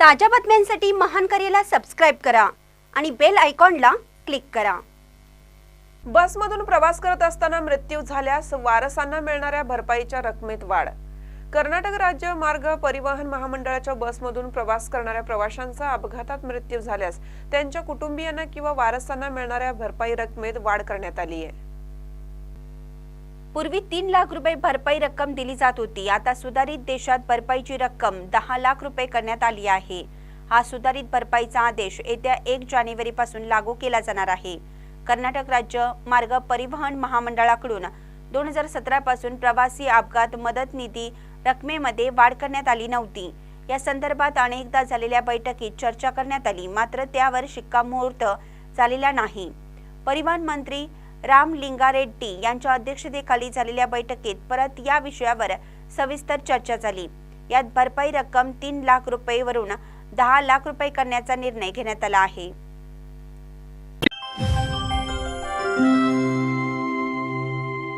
ताज्या बातम्यांसाठी महान करेला सबस्क्राईब करा आणि बेल आयकॉनला क्लिक करा. बसमधून प्रवास करत असताना मृत्यू झाल्यास वारसांना मिळणाऱ्या भरपाईच्या रकमेत वाढ. कर्नाटक राज्य मार्ग परिवहन महामंडळाच्या बसमधून प्रवास करणाऱ्या प्रवाशांचा अपघातात मृत्यू झाल्यास त्यांच्या कुटुंबियांना किंवा वारसांना मिळणाऱ्या भरपाई रकमेत वाढ करण्यात आली आहे पूर्वी तीन लाख रुपये भरपाई रक्कम दिली जात होती. आता सुधारित देशात भरपाईची रक्कम दहा लाख रुपये करण्यात आली आहे. हा सुधारित भरपाईचा आदेश येत्या एक जानेवारी पासून लागू केला जाणार आहे. कर्नाटक राज्य मार्ग परिवहन महामंडळाकडून दोन हजार सतरा पासून प्रवासी अपघात मदत निधी रकमेमध्ये वाढ करण्यात आली नव्हती. या संदर्भात अनेकदा झालेल्या बैठकीत चर्चा करण्यात आली मात्र त्यावर शिक्कामोर्त झालेला नाही. परिवहन मंत्री राम लिंगारेड्डी यांच्या अध्यक्षतेखाली झालेल्या बैठकीत परत या विषयावर सविस्तर चर्चा झाली. यात भरपाई रक्कम तीन लाख रुपये वरून दहा लाख रुपये करण्याचा निर्णय घेण्यात आला आहे.